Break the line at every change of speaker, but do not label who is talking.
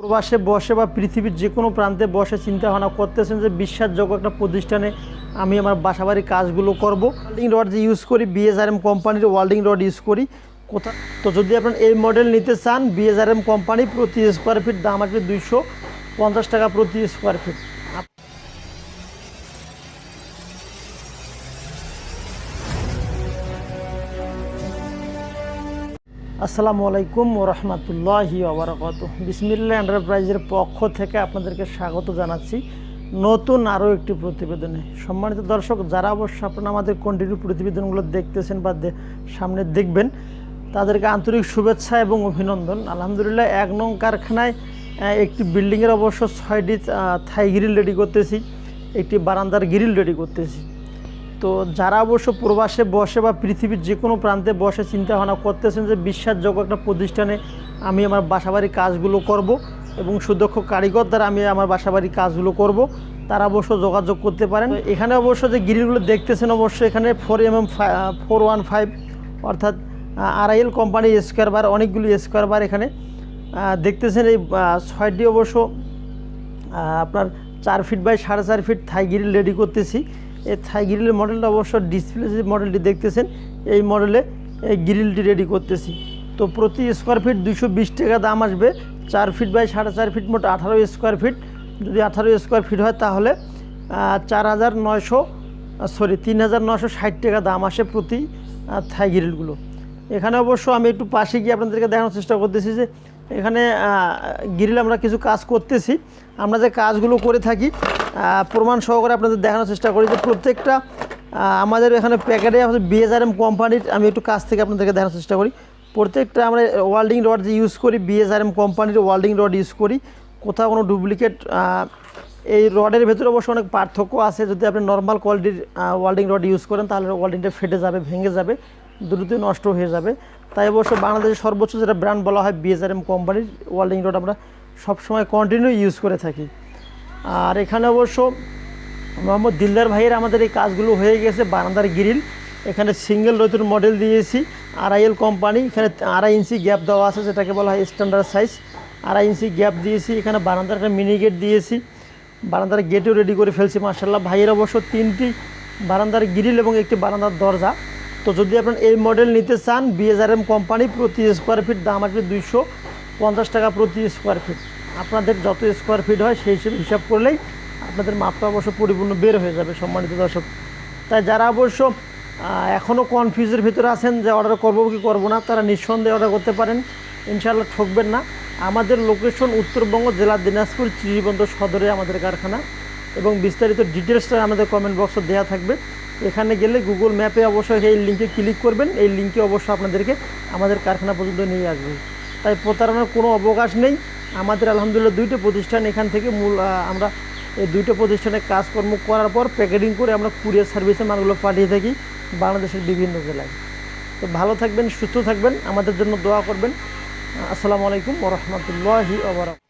প্রবাসে বসে বা পৃথিবীর যে কোনো প্রান্তে বসে চিন্তা ভাবনা করতেছেন যে বিশ্বাসযোগ্য একটা প্রতিষ্ঠানে আমি আমার বাসাবাড়ির কাজগুলো করব। ওয়াল্ডিং রড যে ইউজ করি বিএসআরএম কোম্পানির ওয়াল্ডিং রড ইউজ করি। কোথা তো যদি আপনার এই মডেল নিতে চান বিএসআরএম কোম্পানি প্রতি স্কোয়ার ফিট দাম আসবে দুইশো পঞ্চাশ টাকা প্রতি স্কোয়ার ফিট আসসালামু আলাইকুম ও রহমতুল্লাহি ওবরাকাত বিসমিল্লা এন্টারপ্রাইজের পক্ষ থেকে আপনাদেরকে স্বাগত জানাচ্ছি নতুন আরও একটি প্রতিবেদনে। সম্মানিত দর্শক, যারা অবশ্য আপনারা আমাদের কন্টিনিউ প্রতিবেদনগুলো দেখতেছেন বা সামনে দেখবেন, তাদেরকে আন্তরিক শুভেচ্ছা এবং অভিনন্দন। আলহামদুলিল্লাহ, এক নং কারখানায় একটি বিল্ডিংয়ের অবশ্য ছয়টি থাই গ্রিল রেডি করতেছি, একটি বারান্দার গ্রিল রেডি করতেছি। তো যারা অবশ্য প্রবাসে বসে বা পৃথিবীর যে কোনো প্রান্তে বসে চিন্তা ভাবনা করতেছেন যে বিশ্বাসযোগ্য একটা প্রতিষ্ঠানে আমি আমার বাসাবাড়ির কাজগুলো করব এবং সুদক্ষ কারিগর দ্বারা আমি আমার বাসাবাড়ির কাজগুলো করব, তারা অবশ্য যোগাযোগ করতে পারেন। এখানে অবশ্য যে গ্রিলগুলো দেখতেছেন, অবশ্য এখানে four M M four one five অর্থাৎ আরআইএল কোম্পানি স্কোয়ার বার অনেকগুলি স্কোয়ার বার এখানে। দেখতেছেন এই ছয়টি অবশ্য আপনার চার ফিট বাই সাড়ে চার ফিট থাই গ্রিল রেডি করতেছি। এই থাই গ্রিলের মডেলটা অবশ্য ডিসপ্লে যে মডেলটি দেখতেছেন, এই মডেলে এই গ্রিলটি রেডি করতেছি। তো প্রতি স্কোয়ার ফিট দুশো টাকা দাম আসবে। চার ফিট বাই সাড়ে চার ফিট মোট আঠারো স্কোয়ার ফিট যদি আঠারো স্কোয়ার ফিট হয় তাহলে চার হাজার নয়শো সরি তিন হাজার নশো ষাট টাকা দাম আসে প্রতি থাই গ্রিলগুলো। এখানে অবশ্য আমি একটু পাশে গিয়ে আপনাদেরকে দেখানোর চেষ্টা করতেছি যে এখানে গ্রিল আমরা কিছু কাজ করতেছি। আমরা যে কাজগুলো করে থাকি প্রমাণ সহকারে আপনাদের দেখানোর চেষ্টা করি যে প্রত্যেকটা আমাদের এখানে প্যাকেটে আমাদের বিএসআরএম কোম্পানির আমি একটু কাজ থেকে আপনাদেরকে দেখানোর চেষ্টা করি। প্রত্যেকটা আমরা ওয়াল্ডিং রড যে ইউজ করি বিএসআরএম কোম্পানির ওয়াল্ডিং রড ইউজ করি। কোথাও কোনো ডুপ্লিকেট এই রডের ভেতরে অবশ্য অনেক পার্থক্য আছে। যদি আপনি নর্মাল কোয়ালিটির ওয়াল্ডিং রড ইউজ করেন, তাহলে ওয়াল্ডিংটা ফেটে যাবে, ভেঙে যাবে। দ্রুতই নষ্ট হয়ে যাবে। তাই অবশ্য বাংলাদেশের সর্বোচ্চ যেটা ব্র্যান্ড বলা হয় বিএসআরএম কোম্পানির ওয়াল্ডিং রড আমরা সবসময় কন্টিনিউ ইউজ করে থাকি। আর এখানে অবশ্য মোহাম্মদ দিলদার ভাইয়ের আমাদের এই কাজগুলো হয়ে গেছে, বারান্দার গ্রিল এখানে সিঙ্গেল রতুর মডেল দিয়েছি আড়াইএল কোম্পানি এখানে আড়াই ইঞ্চি গ্যাপ দেওয়া আছে, যেটাকে বলা হয় স্ট্যান্ডার্ড সাইজ আড়াই ইঞ্চি গ্যাপ দিয়েছি, এখানে বারান্দার একটা মিনি গেট দিয়েছি। বারান্দার গেটও রেডি করে ফেলছি মার্শাল্লাহ ভাইয়ের অবশ্য তিনটি বারান্দার গ্রিল এবং একটি বারান্দার দরজা। তো যদি আপনার এই মডেল নিতে চান বিএসআরএম কোম্পানি প্রতি স্কোয়ার ফিট দাম আসবে দুইশো পঞ্চাশ টাকা প্রতি স্কোয়ার ফিট আপনাদের যত স্কোয়ার ফিট হয়, সেই হিসেবে হিসাব করলেই আপনাদের মাপটা অবশ্য পরিপূর্ণ বের হয়ে যাবে, সম্মানিত দর্শক। তাই যারা অবশ্য এখনও কনফিউজের ভিতরে আছেন যে অর্ডার করব কি করব না, তারা নিঃসন্দেহে অর্ডার করতে পারেন। ইনশাআল্লাহ ঠকবেন না। আমাদের লোকেশন উত্তরবঙ্গ জেলা দিনাজপুর চিরিবন্ধ সদরে আমাদের কারখানা। এবং বিস্তারিত ডিটেলসটা আমাদের কমেন্ট বক্সে দেওয়া থাকবে। এখানে গেলে গুগল ম্যাপে অবশ্যই এই লিঙ্কে ক্লিক করবেন। এই লিঙ্কে অবশ্যই আপনাদেরকে আমাদের কারখানা পর্যন্ত নিয়ে আসবে। তাই প্রতারণার কোনো অবকাশ নেই। আমাদের আলহামদুলিল্লাহ দুইটা প্রতিষ্ঠান এখান থেকে মূল আমরা এই দুইটা প্রতিষ্ঠানে কাজকর্ম করার পর প্যাকেটিং করে আমরা কুরিয়ার সার্ভিসে মালগুলো পাঠিয়ে থাকি বাংলাদেশের বিভিন্ন জেলায়। তো ভালো থাকবেন, সুস্থ থাকবেন। আমাদের জন্য দোয়া করবেন। আসসালামু আলাইকুম ওরহমতুল্লাহি আবরাক